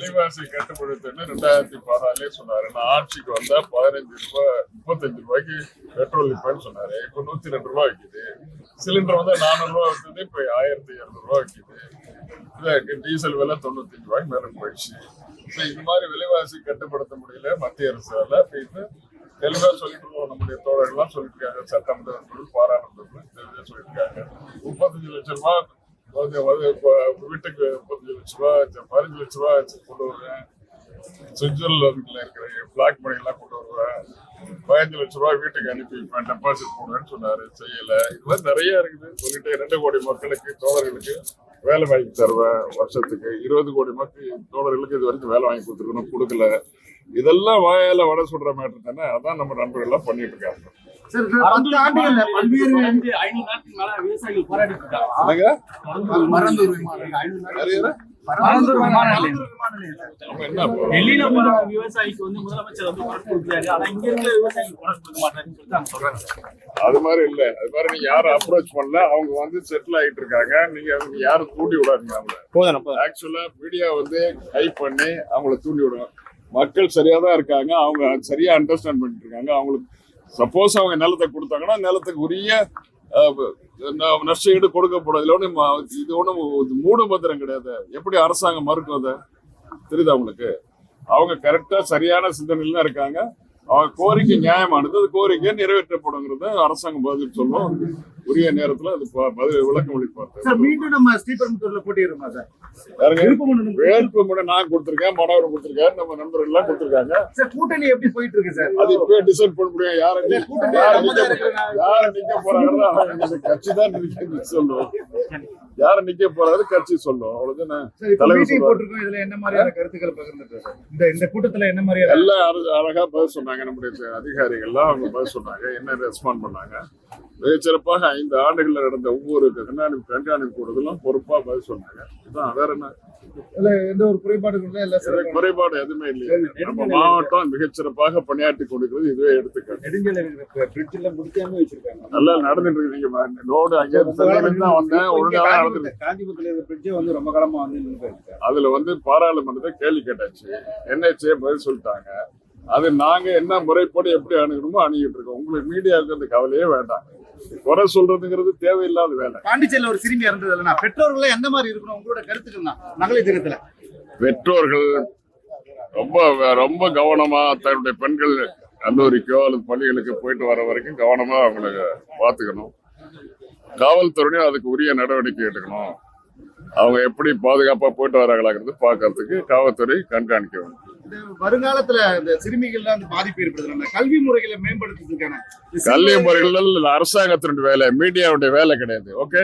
விலைவாசி கட்டுப்படுத்துன்னு ரெண்டாயிரத்தி பதினாலே சொன்னாரு. நான் ஆட்சிக்கு வந்தா பதினஞ்சு ரூபாய் முப்பத்தஞ்சு ரூபாய்க்கு பெட்ரோல் விற்பேன்னு சொன்னாரு. இப்ப நூத்தி ரெண்டு ரூபாய் விற்குது சிலிண்டர் வந்து நானூறு ரூபாய் விற்றது இப்ப ஆயிரத்தி இருநூறு ரூபாய் விற்குது டீசல் விலை தொண்ணூத்தஞ்சு ரூபாய்க்கு மேல போயிடுச்சு. இப்போ இது மாதிரி விலைவாசி கட்டுப்படுத்த முடியல. மத்திய அரசால இப்போ இது சொல்லிட்டு இருக்கோம். நம்முடைய தோழர்கள்லாம் சொல்லியிருக்காங்க இருக்காங்க. சட்டமன்ற உறுப்பினர்கள், பாராளுமன்ற முப்பத்தஞ்சு லட்சம் ரூபாய் வீட்டுக்கு பதினஞ்சு லட்ச ரூபா பதினஞ்சு லட்ச ரூபா கொண்டு வருவேன். சுவிட்சர்லாந்துல இருக்கிற பிளாக் மணி எல்லாம் கொண்டு வருவேன். பதினஞ்சு லட்ச ரூபா வீட்டுக்கு அனுப்பி வைப்பேன் டெபாசிட் போடுவேன்னு சொன்னாரு. செய்யல. இது நிறைய இருக்குது. சொல்லிட்டு ரெண்டு கோடி மக்களுக்கு தோழர்களுக்கு வேலை வாங்கி தருவேன் வருஷத்துக்கு. இருபது கோடி மக்கள் தோழர்களுக்கு இது வரைக்கும் வேலை வாங்கி கொடுத்துருக்கணும் கொடுக்கல. இதெல்லாம் வாயால வட சொல்ற மாதிரி தானே? அதான் நம்ம நண்பர்கள்லாம் பண்ணிட்டு இருக்காங்க. பத்து ஆண்டுகள்ல பல்வேறு வந்து ஐநூறு நாட்களுக்கு மேல விவசாயிகள் போராடிட்டு இருக்காங்க. என்னங்க? மறந்தூர் விமான நிறைய மறந்தூர் விமான நிலையம். நம்ம என்ன இப்போ? டெல்லியில போற விவசாயிக்கு வந்து முதலமைச்சர் வந்து குரல் கொடுக்குறாரு. ஆனா இங்க இருக்கிற விவசாயிக்கு குரல் கொடுக்க மாட்டாருன்னு சொல்லிட்டு அவங்க சொல்றாங்க அது மாதிரி இல்ல. அது மாதிரி நீங்க யாரும் அப்ரோச் பண்ணல அவங்க வந்து செட்டில் ஆயிட்டு இருக்காங்க. நீங்க அவங்க யாரும் தூண்டி விடாதீங்க அவங்கள. போதும் ஆக்சுவலா மீடியா வந்து ஹைப் பண்ணி அவங்கள தூண்டி விடும் மக்கள் சரியா தான் இருக்காங்க. அவங்க சரியா அண்டர்ஸ்டாண்ட் பண்ணிட்டு இருக்காங்க. அவங்களுக்கு சப்போஸ் அவங்க நிலத்தை கொடுத்தாங்கன்னா நிலத்துக்கு உரிய அஹ், ந- நஷ்டஈடு கொடுக்கப்படும். இதில் ஒன்றும் இது ஒன்றும் மூடு பத்திரம் கிடையாது. எப்படி அரசாங்கம் மறுக்கும் அதை? தெரியுதா அவங்களுக்கு அவங்க கரெக்டா சரியான சிந்தனையில தான் இருக்காங்க. அவங்க கோரிக்கை நியாயமானது. அது கோரிக்கை நிறைவேற்றப்படுங்கிறத அரசாங்கம் பதில் சொல்லும். உரிய நேரத்துல அது பதில் விளக்கம் அளிப்பார். மீண்டும் நம்ம ஸ்ரீபெரும்புத்தூர்ல போட்டிடுறோமா சார்? யாருங்க? விருப்பமனு வேட்பு மனு நான் கொடுத்திருக்கேன் மனோவர் கொடுத்திருக்காரு நம்ம நண்பர்கள் எல்லாம் கொடுத்திருக்காங்க. சார் கூட்டணி எப்படி போயிட்டு இருக்கு சார்? அது இப்பவே டிசைட் பண்ண முடியும். யார யார நிக்க போறாங்க கட்சி தான் சொல்லுவோம் யார நிக்க போறாரு கட்சி சொல்லும். அவ்வளவுதானே? தலைவர். போட்டிருக்கோம் இதுல என்ன மாதிரியான கருத்துக்கள் பகிர்ந்துட்டு இந்த இந்த கூட்டத்துல என்ன மாதிரியான எல்லாம் அழ- அழகா பதில் சொன்னாங்க. நம்முடைய அதிகாரிகள்லாம் அவங்க பதில் சொன்னாங்க என்ன ரெஸ்பாண்ட் பண்ணாங்க. மிகச்சிறப்பாக ஐந்து ஆண்டுகள்ல நடந்த ஒவ்வொரு கண்காணிப்பு கண்காணிப்பு கூடுதலும் பொறுப்பா பதில் சொன்னாங்க. இதான் வேற என்ன? இல்ல எந்த ஒரு சார் குறைபாடு எதுவுமே இல்லை. நம்ம மாவட்டம் மிகச்சிறப்பாக பணியாற்றி கொண்டிருக்கிறது இதுவே எடுத்துக்காட்டு. நல்லா நடந்துட்டு இருக்கு நீங்க ரோடு அங்கே தான் வந்தேன். ஒழுங்கா தான் நடந்துட்டு காஞ்சிபுரத்துல இருக்க பிரிட்ஜ் வந்து ரொம்ப காலமா வந்து அதுல வந்து பாராளுமன்றத்தை கேள்வி கேட்டாச்சு. என்ஹெச்ஏ பதில் சொல்லிட்டாங்க. அது நாங்க என்ன முறைப்படி எப்படி அணுகணுமோ அணுகிட்டு இருக்கோம். உங்களுக்கு மீடியாவுக்கு அந்த கவலையே வேண்டாம். குறை சொல்றதுங்கிறது தேவையில்லாத வேலை. பாண்டிச்சேரியில ஒரு சிறுமி இறந்தது இல்லைன்னா பெற்றோர்கள் எந்த மாதிரி இருக்கணும்? உங்களோட கருத்துக்கள் தான் மகளிர் தினத்துல. பெற்றோர்கள் ரொம்ப ரொம்ப கவனமா தன்னுடைய பெண்கள் கல்லூரிக்கோ அல்லது பள்ளிகளுக்கு போயிட்டு வர வரைக்கும் கவனமா அவங்களை பார்த்துக்கணும். காவல்துறையும் அதுக்கு உரிய நடவடிக்கை எடுக்கணும். அவங்க எப்படி பாதுகாப்பா போயிட்டு வராங்களாங்கிறது பார்க்கறதுக்கு காவல்துறை கண்காணிக்க வேண்டும். இந்த வருங்காலத்துல இந்த சிறுமிகள் அந்த பாதிப்பு ஏற்படுது நம்ம கல்வி முறைகளை மேம்படுத்துறதுக்கான கல்வி முறைகள் அரசாங்கத்தினுடைய வேலை மீடியாவுடைய வேலை கிடையாது ஓகே